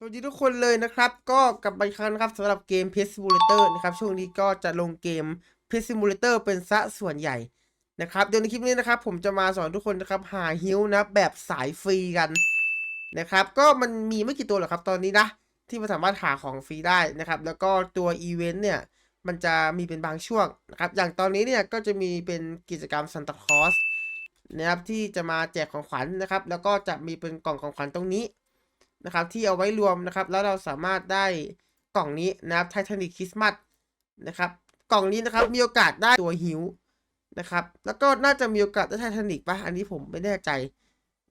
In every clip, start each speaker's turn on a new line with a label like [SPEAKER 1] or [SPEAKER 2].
[SPEAKER 1] สวัสดีทุกคนเลยนะครับ ก็กลับมาอีกครั้งนะครับสำหรับเกม p e s Simulator นะครับ ช่วงนี้ก็จะลงเกม p e s Simulator เป็นซะส่วนใหญ่นะครับ เดี๋ยวในคลิปนี้นะครับ ผมจะมาสอนทุกคนนะครับ หาฮิวนะแบบสายฟรีกันนะครับ ก็มันมีไม่กี่ตัวหรอกครับตอนนี้นะ ที่มันสามารถหาของฟรีได้นะครับ แล้วก็ตัวอีเวนต์เนี่ย มันจะมีเป็นบางช่วงนะครับ อย่างตอนนี้เนี่ยก็จะมีเป็นกิจกรรม Santa Claus นะครับที่จะมาแจกของขวัญนะครับ แล้วก็จะมีเป็นกล่องของขวัญตรงนี้ นะครับที่เอาไว้รวมนะครับ แล้วเราสามารถได้กล่องนี้นะครับไททานิคคริสต์มาสนะครับกล่องนี้นะครับมีโอกาสได้ตัวหิวนะครับแล้วก็น่าจะมีโอกาสได้ไททานิคปะอันนี้ผมไม่แน่ใจ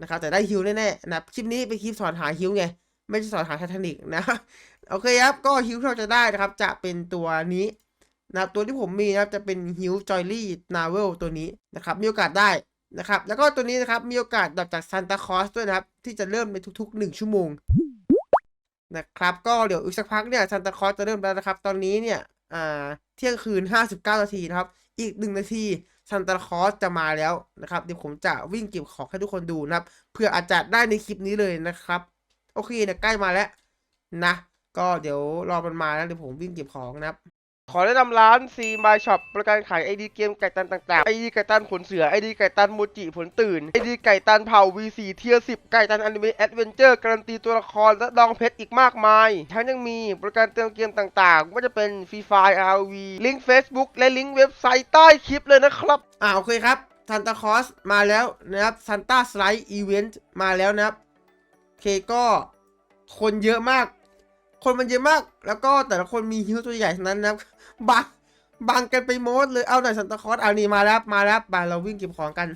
[SPEAKER 1] นะครับแต่ได้ฮิวแน่ๆนะครับคลิปนี้เป็นคลิปสอนหาฮิวไงไม่ใช่สอนหาไททานิคนะโอเคครับก็ฮิวที่เราจะได้นะครับ จะเป็นตัวนี้นะครับตัวที่ผมมีนะครับจะเป็นฮิวจอยลี่นาเวลตัวนี้นะครับมีโอกาสได้ นะครับ แล้วก็ตัวนี้นะครับมีโอกาสดับจากซานตาคอสด้วยนะครับ ที่จะเริ่มในทุกๆ 1 ชั่วโมงนะครับ ก็เดี๋ยวอีกสักพักเนี่ยซานตาคอสจะเริ่มแล้วนะครับ ตอนนี้เนี่ยอ่าเที่ยงคืน 59 นาทีนะครับ อีก 1 นาทีซานตาคอสจะมาแล้วนะครับ เดี๋ยวผมจะวิ่งเก็บของให้ทุกคนดูนะครับเพื่ออาจจะได้ในคลิปนี้เลยนะครับ โอเคเนี่ยใกล้มาแล้วนะ ก็เดี๋ยวรอมันมาแล้วเดี๋ยวผมวิ่งเก็บของนะครับ ขอแนะนำร้าน C My Shop บริการขายไอดีเกมไก่ตันต่างๆ ไอดีไก่ตันขนเสือ ไอดีไก่ตันโมจิผลตื่น ไอดีไก่ตันเผ่า V4 เทียร์10 ไก่ตันอนิเมะแอดเวนเจอร์การันตีตัวละครและดองเพชรอีกมากมาย ทั้งยังมีบริการเติมเกมต่างๆไม่ว่าจะเป็น Free Fire RV ลิงก์ Facebook และลิงก์เว็บไซต์ใต้คลิปเลยนะครับ อ่าโอเคครับซันตาคอสมาแล้วนะครับซันตาสไลด์อีเวนต์มาแล้วนะครับโอเคก็คนเยอะมาก คนมันเยอะมาก แล้วก็แต่ละคนมีฮิวตัวใหญ่ทั้งนั้นนะบังบังกันไปโมดเลยเอาหน่อยซันตาคอสเอานี่มาแล้วมาแล้วมาเราวิ่งเก็บของกัน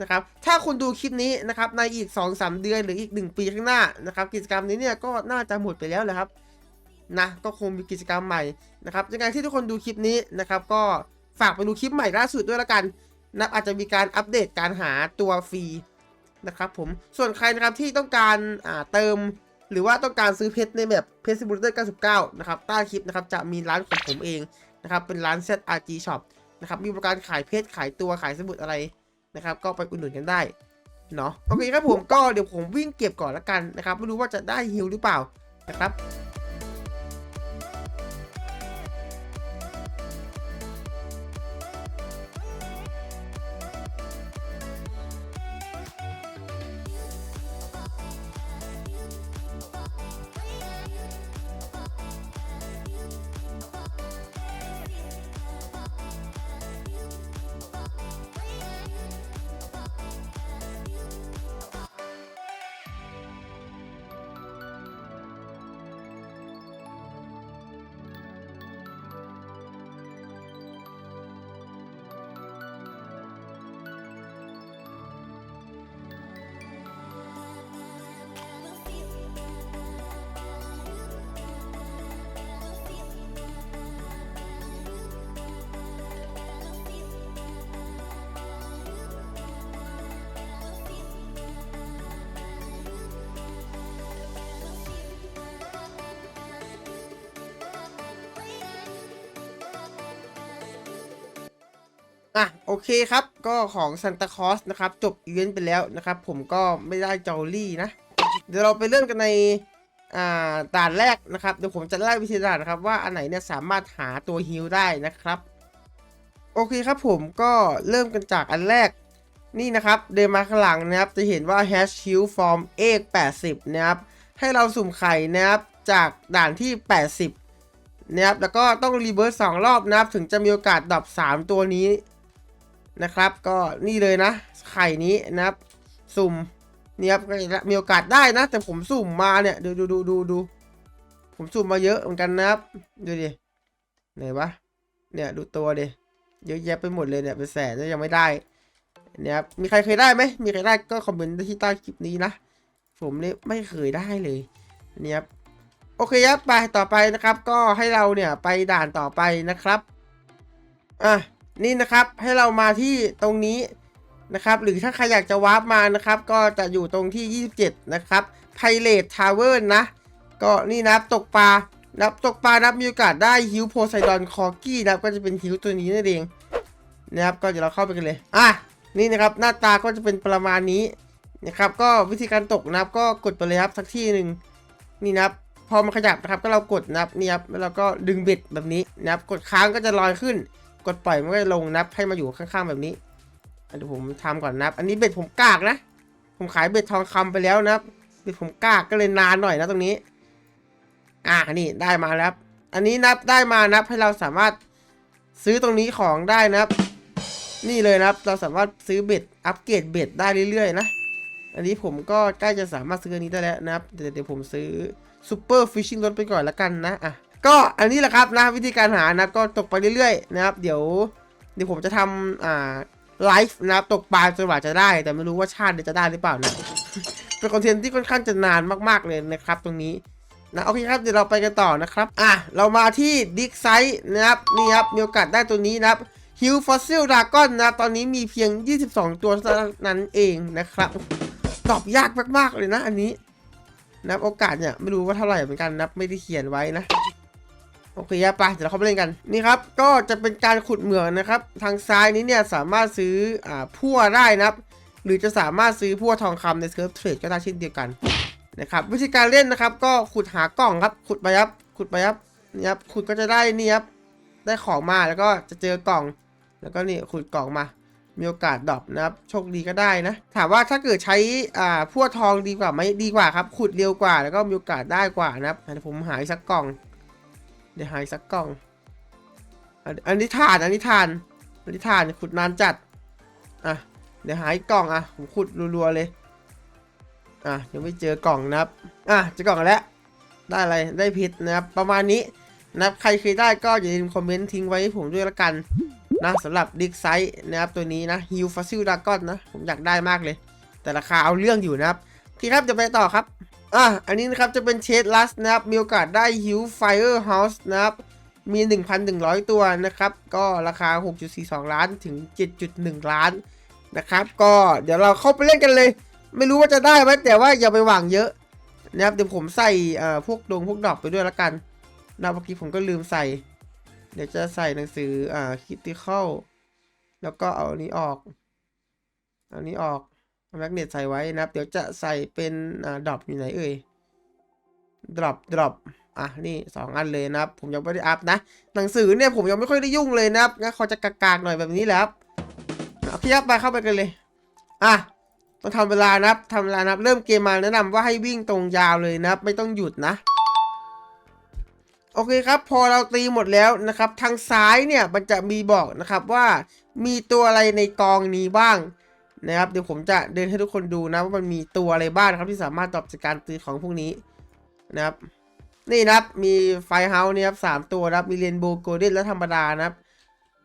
[SPEAKER 1] นะครับ ถ้าคุณดูคลิปนี้นะครับในอีก 2-3 เดือนหรืออีก 1 ปีข้างหน้านะครับ กิจกรรมนี้เนี่ยก็น่าจะหมดไปแล้วแหละครับนะก็คงมีกิจกรรมใหม่นะครับยังไงที่ทุกคนดูคลิปนี้นะครับก็ฝากไปดูคลิปใหม่ล่าสุดด้วยละกันนะอาจจะมีการอัปเดตการหาตัวฟรีนะครับผมส่วนใครนะครับที่ต้องการอ่าเติม หรือว่าต้องการซื้อเพชรในแบบเพชรซิบูลเตอร์99 นะครับใต้คลิปนะครับจะมีร้านของผมเองนะครับเป็นร้าน ZRG Shop นะครับมีบริการขายเพชรขายตัวขายสมุดอะไรนะครับ ก็ไปอุดหนุนกันได้เนาะโอเคครับผมก็เดี๋ยวผมวิ่งเก็บก่อนละกันนะครับ ไม่รู้ว่าจะได้ฮิลหรือเปล่านะครับ อะโอเคครับก็ของซันตาคอสนะครับจบอีเวนต์ไปแล้วนะครับ ผมก็ไม่ได้จอรี่นะ เดี๋ยวเราไปเริ่มกันในอ่าด่านแรกนะครับเดี๋ยวผมจะไล่วิธีด่านนะครับว่าอันไหนเนี่ยสามารถหาตัวฮิลได้นะครับ โอเคครับผมก็เริ่มกันจากอันแรกนี่นะครับเดินมาข้างหลังนะครับจะเห็นว่า hash hill form เอก80นะครับให้เราสุ่มไข่นะครับจากด่านที่ 80นะครับแล้วก็ต้องรีเวิร์สสองรอบนะครับถึงจะมีโอกาสดรอป3ตัวนี้ นะครับ ก็นี่เลยนะ ไข่นี้นะครับ สุ่มเนี่ยครับมีโอกาสได้นะ แต่ผมสุ่มมาเนี่ยดูดูดูดูดูผมสุ่มมาเยอะเหมือนกันนะครับ ดูดิไหนวะเนี่ยดูตัวดิเยอะแยะไปหมดเลยเนี่ยเป็นแสนแล้วยังไม่ได้เนี่ยครับมีใครเคยได้ไหมมีใครได้ก็คอมเมนต์ที่ใต้คลิปนี้นะผมเนี่ยไม่เคยได้เลยเนี่ยครับโอเคครับไปต่อไปนะครับ ก็ให้เราเนี่ยไปด่านต่อไปนะครับอะ นี่นะครับให้เรามาที่ตรงนี้นะครับ หรือถ้าใครอยากจะวาร์ปมานะครับ ก็จะอยู่ตรงที่ 27 นะครับไพเรตทาวเวอร์นะ ก็นี่นับตกปลานับตกปลานับมีโอกาสได้ฮิวโพไซดอนคอกี้นะครับก็จะเป็นฮิวตัวนี้นั่นเองนะครับก็เดี๋ยวเราเข้าไปกันเลยอะนี่นะครับหน้าตาก็จะเป็นประมาณนี้นะครับก็วิธีการตกนะครับก็กดไปเลยครับสักที่หนึ่งนี่นะครับพอมันขยับนะครับก็เรากดนะครับนี่ครับแล้วเราก็ดึงเบ็ดแบบนี้นะครับกดค้างก็จะลอยขึ้น กดปล่อยมันก็จะลงนับให้มาอยู่ข้างๆแบบนี้อะเดี๋ยวผมทำก่อนนับ อันนี้เบ็ดผมกากนะ ผมขายเบ็ดทองคำไปแล้วนับเบ็ดผมกากก็เลยนานหน่อยนะตรงนี้ อ่านี่ได้มาแล้ว อันนี้นับได้มานับให้เราสามารถซื้อตรงนี้ของได้นะครับ นี่เลยนะครับ เราสามารถซื้อเบ็ดอัปเกรดเบ็ดได้เรื่อยๆนะ อันนี้ผมก็ใกล้จะสามารถซื้ออันนี้ได้แล้วนะครับ เดี๋ยวเดี๋ยวผมซื้อซูเปอร์ฟิชชิ่งรถไปก่อนละกันนะ อะ ก็อันนี้แหละครับนะวิธีการหานะก็ตกไปเรื่อยๆนะครับ เดี๋ยวเดี๋ยวผมจะทำอ่าไลฟ์นะครับตกปลาจนกว่าจะได้ แต่ไม่รู้ว่าชาติเดียวจะได้หรือเปล่านะเป็นคอนเทนต์ที่ค่อนข้างจะนานมากๆเลยนะครับ ตรงนี้นะโอเคครับเดี๋ยวเราไปกันต่อนะครับอะเรามาที่ดิกไซต์นะครับนี่ครับมีโอกาสได้ตัวนี้นะครับฮิวฟอสซิลดากอนนะครับตอนนี้มีเพียง 22 ตัวเท่านั้นเองนะครับ ตอบยากมากๆเลยนะอันนี้นับโอกาสเนี่ยไม่รู้ว่าเท่าไหร่เหมือนกันนับไม่ได้เขียนไว้นะ โอเคไปเดี๋ยวเราเข้าไปเล่นกันนี่ครับก็จะเป็นการขุดเหมืองนะครับ ทางซ้ายนี้เนี่ยสามารถซื้ออ่าพั่วได้นะครับ หรือจะสามารถซื้อพั่วทองคำในเซิร์ฟเทรดก็ได้เช่นเดียวกันนะครับวิธีการเล่นนะครับก็ขุดหากล่องครับขุดไปครับขุดไปครับนี่ครับขุดก็จะได้นี่ครับได้ของมาแล้วก็จะเจอกล่อง แล้วก็นี่ขุดกล่องมา มีโอกาสดรอปนะครับโชคดีก็ได้นะ ถามว่าถ้าเกิดใช้อ่าพวทองดีกว่าไหมดีกว่าครับขุดเร็วกว่าแล้วก็มีโอกาสได้กว่านะครับผมหาอีกสักกล่อง ดี๋ยวหาอีกสักกล่อง อันนี้ทาน อันนี้ทาน อันนี้ทานขุดนานจัด อะ เดี๋ยวหาอีกกล่องอะ ผมขุดรัวๆเลย อะยังไม่เจอกล่องนะครับ อะเจอกล่องแล้ว ได้อะไร ได้พิษนะครับ ประมาณนี้นะครับ ใครเคยได้ก็อย่าลืมคอมเมนต์ทิ้งไว้ให้ผมด้วยละกันนะสำหรับดิกไซส์นะครับตัวนี้นะฮิวฟอสซิลดากอนนะ ผมอยากได้มากเลย แต่ราคาเอาเรื่องอยู่นะครับ โอเคครับจะไปต่อครับ อะ อันนี้นะครับจะเป็นเชดลัสนะครับ มีโอกาสได้ฮิวไฟเออร์เฮาส์นะครับ มี 1,100 ตัวนะครับ ก็ราคา 6.42 ล้านถึง 7.1 ล้านนะครับ ก็เดี๋ยวเราเข้าไปเล่นกันเลย ไม่รู้ว่าจะได้ไหมแต่ว่าอย่าไปหวังเยอะนะครับ เดี๋ยวผมใส่เอ่อพวกดงพวกดอกไปด้วยละกันนะเมื่อกี้ผมก็ลืมใส่ เดี๋ยวจะใส่หนังสืออ่าคิติคอลแล้วก็เอาอันนี้ออกเอาอันนี้ออก แมกเนตใส่ไว้นะครับ เดี๋ยวจะใส่เป็นอ่าดรอปอยู่ไหนเอ่ยดรอปดรอปอะนี่สองอันเลยนะครับ ผมยังไม่ได้อัพนะ หนังสือเนี่ยผมยังไม่ค่อยได้ยุ่งเลยนะครับงั้นเขาจะกากๆหน่อยแบบนี้แหละครับเอาพี่ยับไปเข้าไปกันเลย อะต้องทำเวลานะครับทำเวลานะครับ เริ่มเกมมาแนะนำว่าให้วิ่งตรงยาวเลยนะครับ ไม่ต้องหยุดนะ โอเคครับ พอเราตีหมดแล้วนะครับ ทางซ้ายเนี่ยมันจะมีบอกนะครับว่ามีตัวอะไรในกองนี้บ้าง นะครับเดี๋ยวผมจะเดินให้ทุกคนดูนะว่ามันมีตัวอะไรบ้างครับที่สามารถตอบจากการตีของพวกนี้นะครับ นี่นะครับมีไฟเฮาส์นี่ครับสามตัวนะครับมีเรนโบว์โกลเด้นและธรรมดานะครับ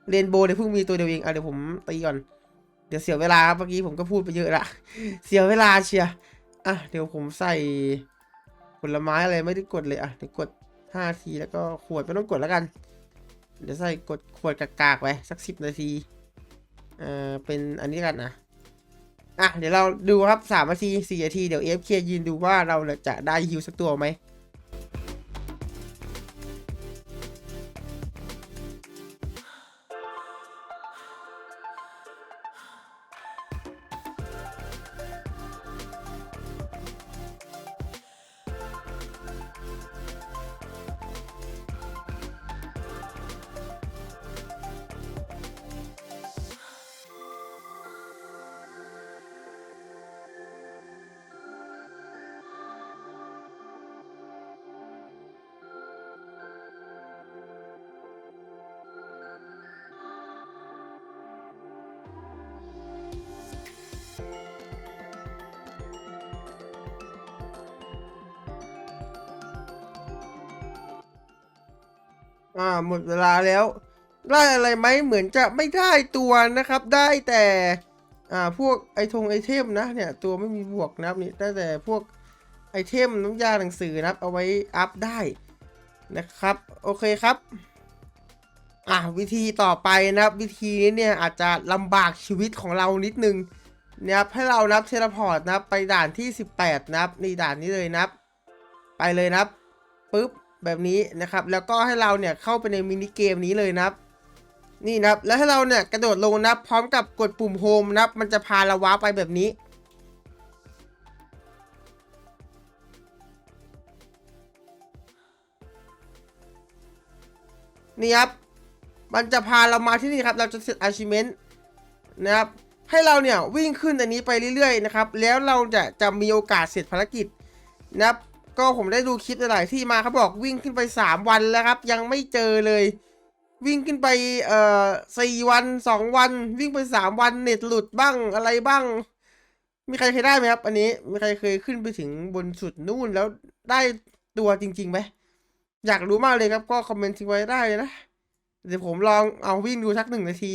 [SPEAKER 1] เรนโบว์เนี่ยเพิ่งมีตัวเดียวเองอะเดี๋ยวผมตีก่อน เดี๋ยวเสียเวลาครับเมื่อกี้ผมก็พูดไปเยอะละเสียเวลาเชียร์อะเดี๋ยวผมใส่ผลไม้อะไรไม่ได้กดเลยอะเดี๋ยวกดห้าทีแล้วก็ขวดไม่ต้องกดแล้วกัน เดี๋ยวใส่กดขวดกากๆไว้สักสิบนาทีเอ่อเป็นอันนี้กันนะ อะเดี๋ยวเราดูครับสามนาทีสี่นาทีเดี๋ยวเอฟเคยืนดูว่าเราจะได้ฮิวสักตัวไหม อ่าหมดเวลาแล้ว ได้อะไรไหมเหมือนจะไม่ได้ตัวนะครับ ได้แต่อ่าพวกไอทงไอเทมนะเนี่ยตัวไม่มีบวกนะครับนี่ได้แต่พวกไอเทมน้ำยาหนังสือนะครับเอาไว้อัพได้นะครับโอเคครับอะวิธีต่อไปนะครับ วิธีนี้เนี่ยอาจจะลำบากชีวิตของเรานิดนึงนะครับให้เรานับเทเลพอร์ตนะครับไปด่านที่ 18 นะครับนี่ด่านนี้เลยนะครับ ไปเลยนะครับปุ๊บ แบบนี้นะครับ แล้วก็ให้เราเนี่ยเข้าไปในมินิเกมนี้เลยนะครับ นี่นะครับ แล้วให้เราเนี่ยกระโดดลงนะพร้อมกับกดปุ่มโฮมนะมันจะพาเราว้าไปแบบนี้นี่ครับ มันจะพาเรามาที่นี่ครับ เราจะเสร็จ achievement นะครับ ให้เราเนี่ยวิ่งขึ้นอันนี้ไปเรื่อยๆนะครับ แล้วเราจะจะมีโอกาสเสร็จภารกิจนะครับ ก็ผมได้ดูคลิปหลายๆที่มาเขาบอกวิ่งขึ้นไป 3 วันแล้วครับ ยังไม่เจอเลย วิ่งขึ้นไปเอ่อสี่วันสองวัน วิ่งไปสามวันเน็ตหลุดบ้างอะไรบ้าง มีใครเคยได้ไหมครับ อันนี้มีใครเคยขึ้นไปถึงบนสุดนู่นแล้วได้ตัวจริงๆไหมอยากรู้มากเลยครับก็คอมเมนต์ทิ้งไว้ได้เลยนะ เดี๋ยวผมลองเอาวิ่งดูสักหนึ่งนาที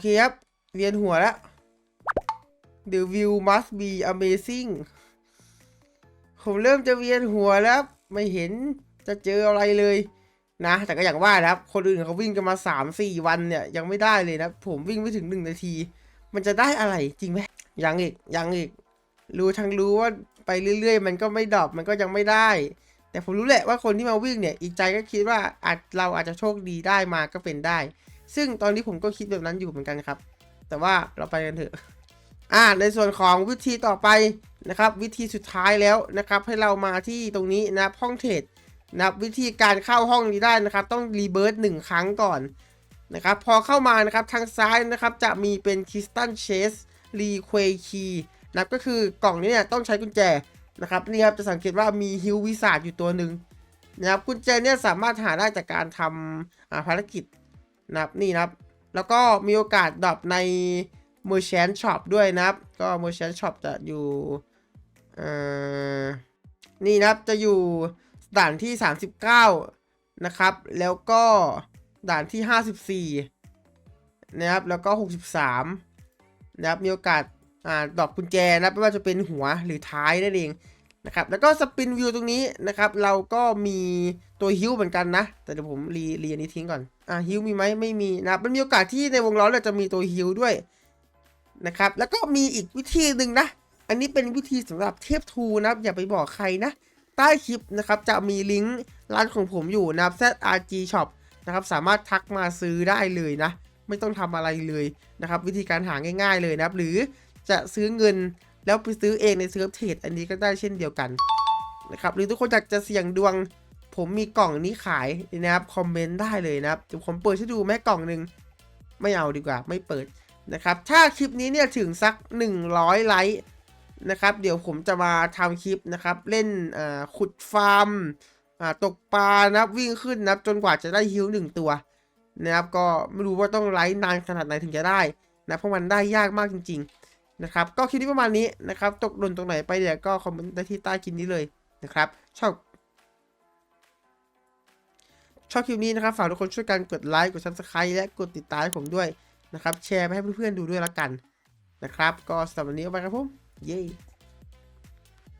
[SPEAKER 1] เคครับเวียนหัวแล้ว The view must be amazing ผมเริ่มจะเวียนหัวแล้ว ไม่เห็นจะเจออะไรเลยนะ แต่ก็อย่างว่านะครับ คนอื่นเขาวิ่งกันมา 3-4 วันเนี่ย ยังไม่ได้เลยนะ ผมวิ่งไม่ถึง 1 นาที มันจะได้อะไรจริงไหมยังอีกยังอีก รู้ทั้งรู้ว่าไปเรื่อย ๆ มันก็ไม่ดรอปมันก็ยังไม่ได้ แต่ผมรู้แหละว่าคนที่มาวิ่งเนี่ย อีกใจก็คิดว่าอาจเราอาจจะโชคดีได้มาก็เป็นได้ ซึ่งตอนนี้ผมก็คิดแบบนั้นอยู่เหมือนกันครับ แต่ว่าเราไปกันเถอะอ่าในส่วนของวิธีต่อไปนะครับ วิธีสุดท้ายแล้วนะครับ ให้เรามาที่ตรงนี้นะครับห้องเทรดนะวิธีการเข้าห้องนี้ได้นะครับ ต้องรีเบิร์ตหนึ่งครั้งก่อนนะครับ พอเข้ามานะครับทางซ้ายนะครับจะมีเป็นคริสตัลเชสรีเควคีนะก็คือกล่องนี้เนี่ยต้องใช้กุญแจนะครับนี่ครับจะสังเกตว่ามีฮิววิสาดอยู่ตัวหนึ่งนะครับกุญแจเนี่ยสามารถหาได้จากการทำภารกิจ นะครับนี่นะครับ แล้วก็มีโอกาสดรอปใน Merchant Shop ด้วยนะครับ ก็ Merchant Shop จะอยู่นี่นะครับจะอยู่ด่านที่ 39 นะครับ แล้วก็ด่านที่ 54 นะครับ แล้วก็ 63 นะครับ มีโอกาสอ่าดรอปกุญแจนะไม่ว่าจะเป็นหัวหรือท้ายนั่นเอง นะครับแล้วก็สปินวิวตรงนี้นะครับเราก็มีตัวฮิวเหมือนกันนะ แต่เดี๋ยวผมรีรีอันนี้ทิ้งก่อนอ่าฮิวมีไหมไม่มีนะมันมีโอกาสที่ในวงล้อเราจะมีตัวฮิวด้วยนะครับแล้วก็มีอีกวิธีหนึ่งนะ อันนี้เป็นวิธีสำหรับเทพทูนะครับอย่าไปบอกใครนะ ใต้คลิปนะครับจะมีลิงก์ร้านของผมอยู่นะครับ ZRG Shop นะครับสามารถทักมาซื้อได้เลยนะ ไม่ต้องทำอะไรเลยนะครับ วิธีการหาง่าย ๆเลยนะครับ หรือจะซื้อเงิน แล้วไปซื้อเองในเซิร์ฟเทรดอันนี้ก็ได้เช่นเดียวกันนะครับหรือทุกคนอยากจะเสี่ยงดวง ผมมีกล่องนี้ขายนะครับคอมเมนต์ได้เลยนะครับเดี๋ยวผมเปิดให้ดูแม่กล่องหนึ่งไม่เอาดีกว่าไม่เปิดนะครับถ้าคลิปนี้เนี่ยถึงสัก 100 ไลค์นะครับเดี๋ยวผมจะมาทำคลิปนะครับเล่นขุดฟาร์มตกปลานับวิ่งขึ้นนะครับจนกว่าจะได้ฮิวหนึ่งตัวนะครับก็ไม่รู้ว่าต้องไลฟ์นานขนาดไหนถึงจะได้นะเพราะมันได้ยากมากจริง ๆ นะครับก็คลิปนี้ประมาณนี้นะครับตกหล่นตรงไหนไปเดี๋ยวก็คอมเมนต์ได้ที่ใต้คลิปนี้เลยนะครับชอบชอบคลิปนี้นะครับฝากทุกคนช่วยกันกดไลค์กดซับสไครต์และกดติดตามผมด้วยนะครับแชร์ไปให้เพื่อนๆดูด้วยละกันนะครับ ก็สำหรับวันนี้ไปครับผมเย้